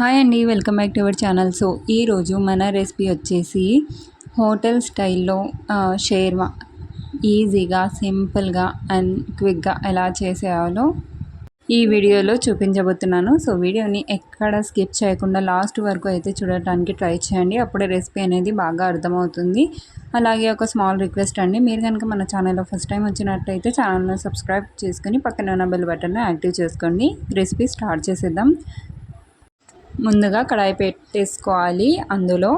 Hi అండి welcome back to our channel. So ఈరోజు మన రెసిపీ వచ్చేసి హోటల్ స్టైల్లో షేర్వా. ఈజీగా సింపుల్గా అండ్ క్విక్గా ఎలా చేసేయాలో ఈ వీడియోలో చూపించబోతున్నాను. సో వీడియోని ఎక్కడ స్కిప్ చేయకుండా లాస్ట్ వరకు అయితే చూడటానికి ట్రై చేయండి. అప్పుడే రెసిపీ అనేది బాగా అర్థమవుతుంది. అలాగే ఒక స్మాల్ రిక్వెస్ట్ అండి మీరు కనుక మన ఛానల్లో ఫస్ట్ టైం వచ్చినట్టయితే ఛానల్ను సబ్స్క్రైబ్ చేసుకొని పక్కన ఉన్న బెల్ బటన్ను యాక్టివ్ చేసుకోండి. రెసిపీ స్టార్ట్ చేసేద్దాం. ముందుగా కడాయి పెట్టేసుకోవాలి అందులో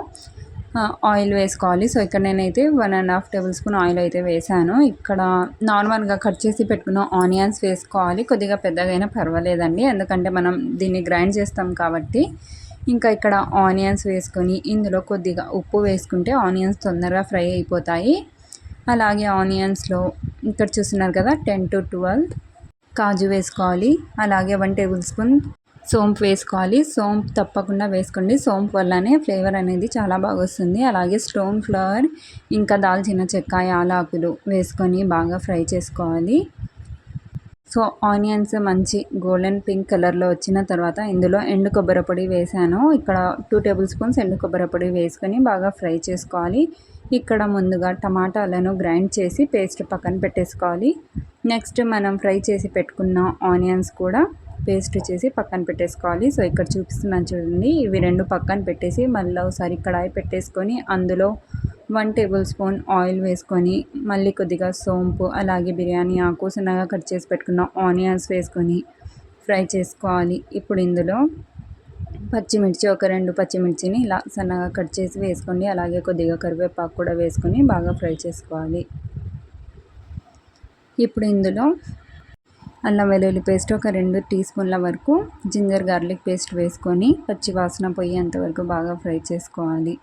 ఆయిల్ వేసుకోవాలి. సో ఇక్కడ నేనైతే one and half tablespoon oil అయితే వేసాను. ఇక్కడ నార్మల్గా కట్ చేసి పెట్టుకున్న ఆనియన్స్ వేసుకోవాలి. కొద్దిగా పెద్దగైనా పర్వాలేదండి. ఎందుకంటే మనం దీన్ని గ్రైండ్ చేస్తాం కాబట్టి. ఇంకా ఇక్కడ ఆనియన్స్ వేసుకొని ఇందులో కొద్దిగా ఉప్పు వేసుకుంటే ఆనియన్స్ తొందరగా ఫ్రై అయిపోతాయి. అలాగే ఆనియన్స్లో ఇక్కడ చూస్తున్నారు కదా టెన్ టు ట్వెల్వ్. కాజు వేసుకోవాలి. అలాగే వన్ టేబుల్ స్పూన్ సోంపు వేసుకోవాలి. సోంపు తప్పకుండా వేసుకోండి. సోంపు వల్లనే ఫ్లేవర్ అనేది చాలా బాగా వస్తుంది. అలాగే స్టోన్ ఫ్లవర్ ఇంకా దాల్చిన చెక్క యాలాకులు వేసుకొని బాగా ఫ్రై చేసుకోవాలి. సో ఆనియన్స్ మంచి గోల్డెన్ పింక్ కలర్లో వచ్చిన తర్వాత ఇందులో ఎండు కొబ్బరి పొడి వేసాను. ఇక్కడ టూ టేబుల్ స్పూన్స్ ఎండు కొబ్బరి పొడి వేసుకొని బాగా ఫ్రై చేసుకోవాలి. ఇక్కడ ముందుగా టమాటాలను గ్రైండ్ చేసి పేస్ట్ పక్కన పెట్టేసుకోవాలి. నెక్స్ట్ మనం ఫ్రై చేసి పెట్టుకున్న ఆనియన్స్ కూడా పేస్ట్ చేసి పక్కన పెట్టేసుకోవాలి. సో ఇక్కడ చూపిస్తున్నాను చూడండి. ఇవి రెండు పక్కన పెట్టేసి మళ్ళీ ఒకసారి కడాయి పెట్టేసుకొని అందులో వన్ టేబుల్ స్పూన్ ఆయిల్ వేసుకొని మళ్ళీ కొద్దిగా సోంపు అలాగే బిర్యానీ ఆకు సన్నగా కట్ చేసి పెట్టుకున్న ఆనియన్స్ వేసుకొని ఫ్రై చేసుకోవాలి. ఇప్పుడు ఇందులో పచ్చిమిర్చి ఒక రెండు పచ్చిమిర్చిని ఇలా సన్నగా కట్ చేసి వేసుకోండి. అలాగే కొద్దిగా కరివేపాకు కూడా వేసుకొని బాగా ఫ్రై చేసుకోవాలి. ఇప్పుడు ఇందులో అల్లం వెల్లుల్లి పేస్ట్ ఒక రెండు టీ స్పూన్ల వరకు జింజర్ గార్లిక్ పేస్ట్ వేసుకొని పచ్చి వాసన పోయేంత వరకు బాగా ఫ్రై చేసుకోవాలి.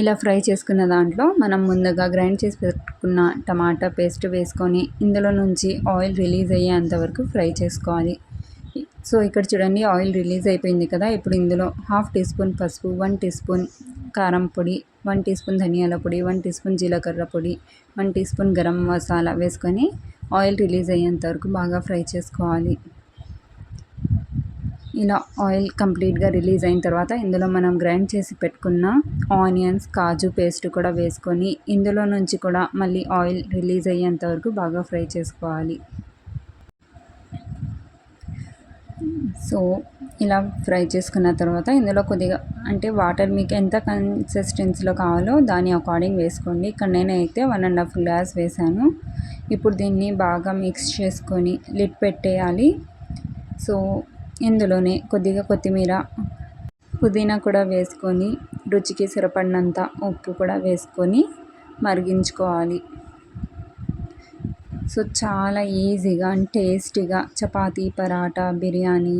ఇలా ఫ్రై చేసుకున్న దాంట్లో మనం ముందుగా గ్రైండ్ చేసి పెట్టుకున్న టమాటా పేస్ట్ వేసుకొని ఇందులో నుంచి ఆయిల్ రిలీజ్ అయ్యేంత వరకు ఫ్రై చేసుకోవాలి. సో ఇక్కడ చూడండి ఆయిల్ రిలీజ్ అయిపోయింది కదా. ఇప్పుడు ఇందులో హాఫ్ టీ స్పూన్ పసుపు వన్ టీ స్పూన్ కారం పొడి వన్ టీ స్పూన్ ధనియాల పొడి వన్ టీ స్పూన్ జీలకర్ర పొడి one teaspoon garam masala వేసుకొని ఆయిల్ రిలీజ్ అయ్యేంత వరకు బాగా ఫ్రై చేసుకోవాలి. ఇలా ఆయిల్ కంప్లీట్గా రిలీజ్ అయిన తర్వాత ఇందులో మనం గ్రైండ్ చేసి పెట్టుకున్న ఆనియన్స్ కాజు పేస్ట్ కూడా వేసుకొని ఇందులో నుంచి కూడా మళ్ళీ ఆయిల్ రిలీజ్ అయ్యేంత వరకు బాగా ఫ్రై చేసుకోవాలి. సో ఇలా ఫ్రై చేసుకున్న తర్వాత ఇందులో కొద్దిగా అంటే వాటర్ మీకు ఎంత కన్సిస్టెన్సీలో కావాలో దాని అకార్డింగ్ వేసుకోండి. ఇక్కడ నేనైతే వన్ అండ్ హాఫ్ గ్లాస్ వేసాను. ఇప్పుడు దీన్ని బాగా మిక్స్ చేసుకొని లిడ్ పెట్టేయాలి. సో ఇందులోనే కొద్దిగా కొత్తిమీర పుదీనా కూడా వేసుకొని రుచికి సరిపడినంత ఉప్పు కూడా వేసుకొని మరిగించుకోవాలి. సో చాలా ఈజీగా అండ్ టేస్టీగా చపాతీ పరాటా బిర్యానీ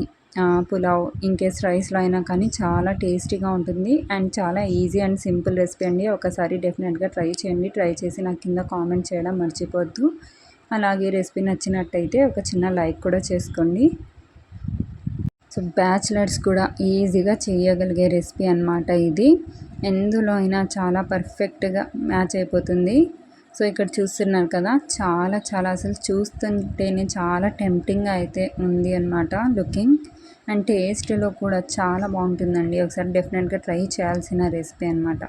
పులావ్ ఇన్కేస్ రైస్లో అయినా కానీ చాలా టేస్టీగా ఉంటుంది. అండ్ చాలా ఈజీ అండ్ సింపుల్ రెసిపీ అండి. ఒకసారి డెఫినెట్గా ట్రై చేయండి. ట్రై చేసి నాకు కింద కామెంట్ చేయడం మర్చిపోద్దు అలాగే రెసిపీ నచ్చినట్టయితే ఒక చిన్న లైక్ కూడా చేసుకోండి. సో బ్యాచిలర్స్ కూడా ఈజీగా చేయగలిగే రెసిపీ అన్నమాట ఇది. ఎందులో అయినా చాలా పర్ఫెక్ట్గా మ్యాచ్ అయిపోతుంది. సో ఇక్కడ చూస్తున్నారు కదా చాలా చాలా అసలు చూస్తుంటేనే చాలా టెంప్టింగ్ అయితే ఉంది అనమాట లుకింగ్ అండ్ టేస్ట్లో కూడా చాలా బాగుంటుందండి. ఒకసారి డెఫినెట్గా ట్రై చేయాల్సిన రెసిపీ అనమాట